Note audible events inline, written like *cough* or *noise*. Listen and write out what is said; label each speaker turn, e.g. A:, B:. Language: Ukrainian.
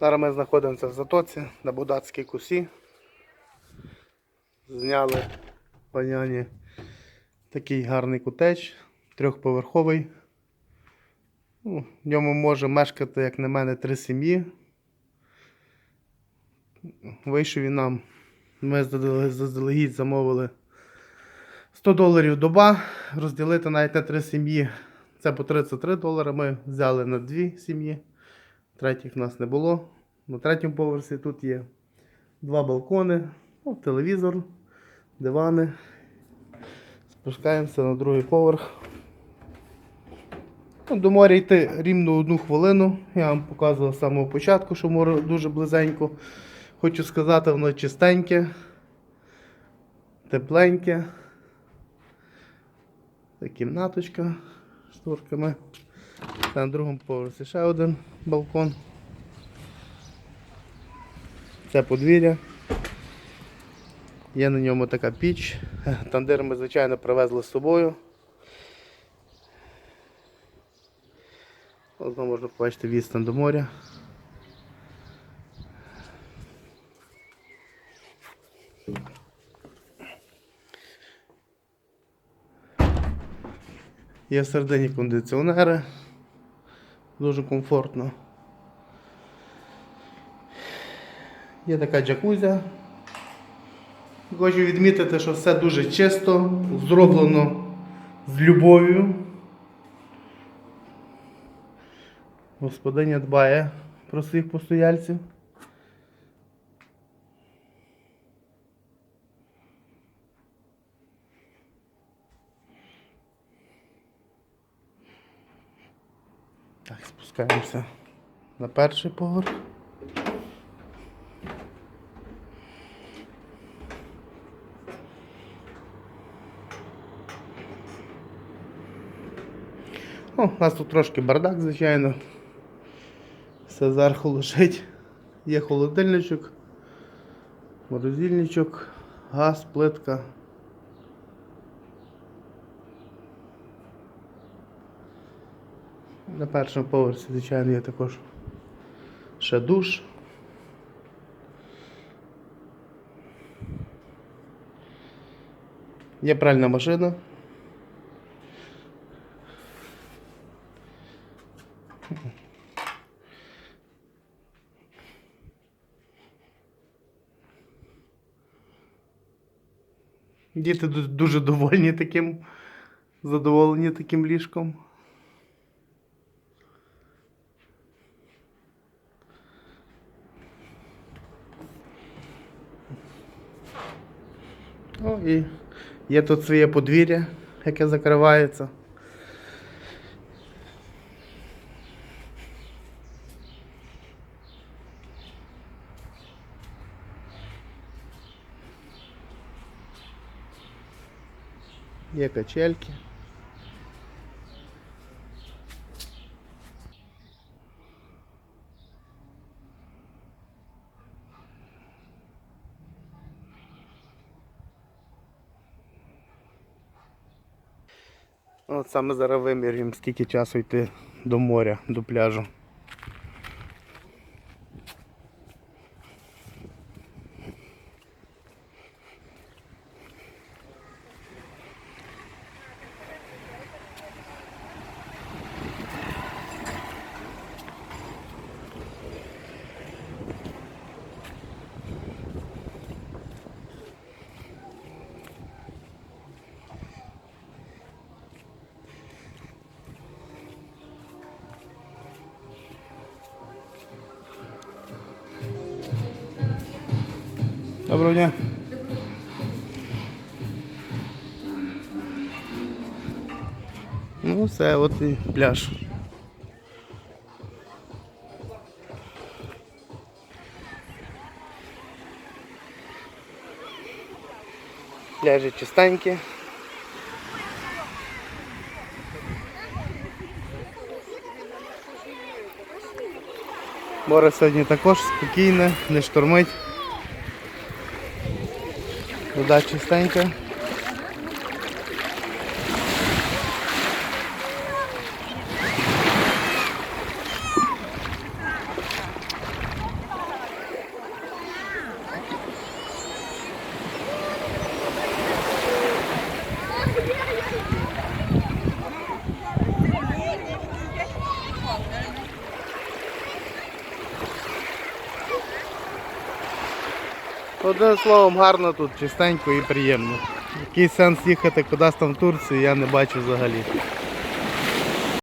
A: Зараз ми знаходимося в Затоці на Будацькій кусі. Зняли паняні такий гарний кутеч, трьохповерховий. Ну, в ньому може мешкати, як на мене, три сім'ї. Вийшов він нам. Ми заздалегідь замовили 100 доларів доба, розділити навіть на три сім'ї. Це по 33 долари. Ми взяли на дві сім'ї. Третіх в нас не було. На третьому поверсі тут є два балкони, ну, телевізор, дивани. Спускаємося на другий поверх. Ну, До моря йти рівно одну хвилину. Я вам показував з самого початку, що море дуже близенько. Хочу сказати, воно чистеньке, тепленьке. Це кімнаточка з шторками. Та на другому поверсі ще один балкон. Це подвір'я. Є на ньому така піч. *laughs* Тандир ми, звичайно, привезли з собою. Одно можна побачити відстань до моря. Є всередині кондиціонери. Дуже комфортно. Є така джакузя. Хочу відмітити, що все дуже чисто, зроблено з любов'ю. Господиня дбає про своїх постояльців. Так, спускаємося на перший поверх. О, у нас тут трошки бардак, звичайно. Все зверху лежить. Є холодильничок, морозильничок, газ, плитка. На першому поверсі, звичайно, є також ще душ. Є пральна машина. Діти дуже довольні таким, задоволені таким ліжком. О, і є тут своє подвір'я, яке закривається. Є качельки. От саме зараз вимірюємо, скільки часу йти до моря, до пляжу. Доброго дня. Ну все, от і пляж. Пляжі чистенькі. Море сьогодні також спокійне, не штормить. Вода чистенька. Одним словом, гарно тут, чистенько і приємно. Який сенс їхати кудись там в Турцію, я не бачу взагалі.